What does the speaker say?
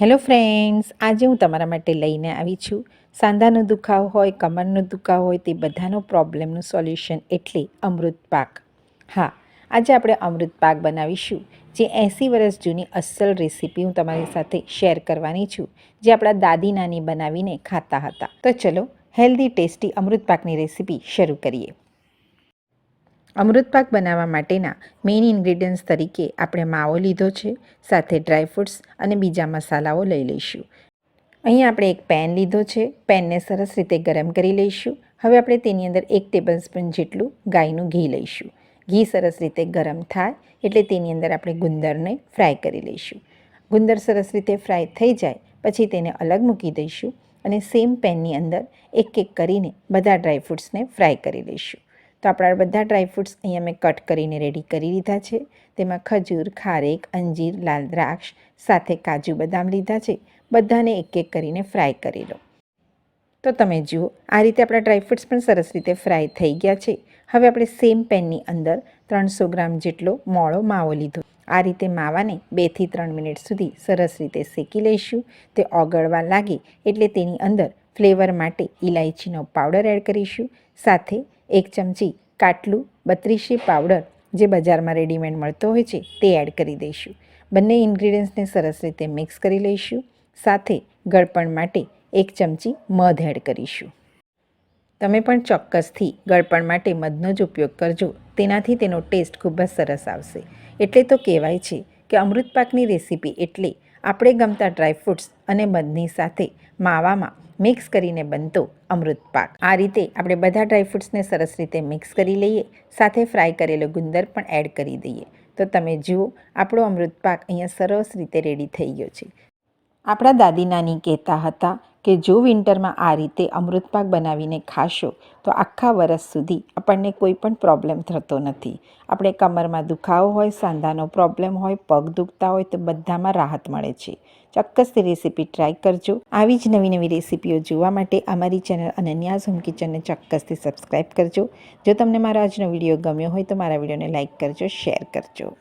Hello friends આજે હું તમારા માટે લઈને આવી છું. સાંધાનો દુખાવો હોય, કમરનો દુખાવો હોય, તે બધાનો પ્રોબ્લેમનું સોલ્યુશન એટલે અમૃત પાક. હા, આજે આપણે અમૃત પાક બનાવીશું, જે એંસી વર્ષ જૂની અસલ રેસીપી હું તમારી સાથે શેર કરવાની છું, જે આપણા દાદી નાની બનાવીને ખાતા હતા. તો ચલો હેલ્ધી ટેસ્ટી અમૃત પાકની રેસીપી શરૂ કરીએ. અમૃત પાક બનાવવા માટેના મેઇન ઇન્ગ્રીડિયન્ટ્સ તરીકે આપણે માવો લીધો છે, સાથે ડ્રાયફ્રૂટ્સ અને બીજા મસાલાઓ લઈ લઈશું. અહીં આપણે એક પેન લીધો છે પેનને સરસ રીતે ગરમ કરી લઈશું. હવે આપણે તેની અંદર એક ટેબલ સ્પૂન જેટલું ગાયનું ઘી લઈશું. ઘી સરસ રીતે ગરમ થાય એટલે તેની અંદર આપણે ગુંદરને ફ્રાય કરી લઈશું. ગુંદર સરસ રીતે ફ્રાય થઈ જાય પછી તેને અલગ મૂકી દઈશું અને સેમ પેનની અંદર એક એક કરીને બધા ડ્રાયફ્રૂટ્સને ફ્રાય કરી લઈશું. તો આપણા બધા ડ્રાયફ્રૂટ્સ અહીંયા મેં કટ કરીને રેડી કરી લીધા છે. તેમાં ખજૂર, ખારેક, અંજીર, લાલ દ્રાક્ષ, સાથે કાજુ બદામ લીધા છે. બધાને એક એક કરીને ફ્રાય કરી લો. તો તમે જુઓ, આ રીતે આપણા ડ્રાયફ્રૂટ્સ પણ સરસ રીતે ફ્રાય થઈ ગયા છે. હવે આપણે સેમ પેનની અંદર ત્રણસો ગ્રામ જેટલો મોળો માવો લીધો. આ રીતે માવાને બેથી ત્રણ મિનિટ સુધી સરસ રીતે શેકી લઈશું. તે ઓગળવા લાગે એટલે તેની અંદર ફ્લેવર માટે ઇલાયચીનો પાવડર એડ કરીશું. સાથે એક ચમચી કાટલું, બત્રીસી પાવડર જે બજારમાં રેડીમેડ મળતો હોય છે તે એડ કરી દઈશું. બંને ઇન્ગ્રીડિયન્ટ્સને સરસ રીતે મિક્સ કરી લઈશું. સાથે ગળપણ માટે એક ચમચી મધ એડ કરીશું. તમે પણ ચોક્કસથી ગળપણ માટે મધનો જ ઉપયોગ કરજો. તેનાથી તેનો ટેસ્ટ ખૂબ જ સરસ આવશે. એટલે તો કહેવાય છે કે અમૃત પાકની રેસીપી એટલે આપણે ગમતા ડ્રાયફ્રૂટ્સ અને મધની સાથે માવામાં મિક્સ કરીને બનતો અમૃત પાક. આ રીતે આપણે બધા ડ્રાયફ્રૂટ્સને સરસ રીતે મિક્સ કરી લઈએ, સાથે ફ્રાય કરેલો ગુંદર પણ એડ કરી દઈએ. તો તમે જુઓ, આપણો અમૃત પાક અહીંયા સરસ રીતે રેડી થઈ ગયો છે. આપણા દાદી નાની કહેતા હતા કે જો વિન્ટરમાં આ રીતે અમૃતપાક બનાવીને ખાશો, તો આખા વરસ સુધી આપણને કોઈ પણ પ્રોબ્લેમ થતો નથી. આપણે કમરમાં દુખાવો હોય, સાંધાનો પ્રોબ્લેમ હોય, પગ દુખતા હોય, તો બધામાં રાહત મળે છે. ચોક્કસથી રેસીપી ટ્રાય કરજો. આવી જ નવી નવી રેસીપીઓ જોવા માટે અમારી ચેનલ અનન્યાસ હોમ કિચનને ચોક્કસથી સબસ્ક્રાઈબ કરજો. જો તમને મારો આજનો વીડિયો ગમ્યો હોય, તો મારા વિડીયોને લાઇક કરજો, શેર કરજો.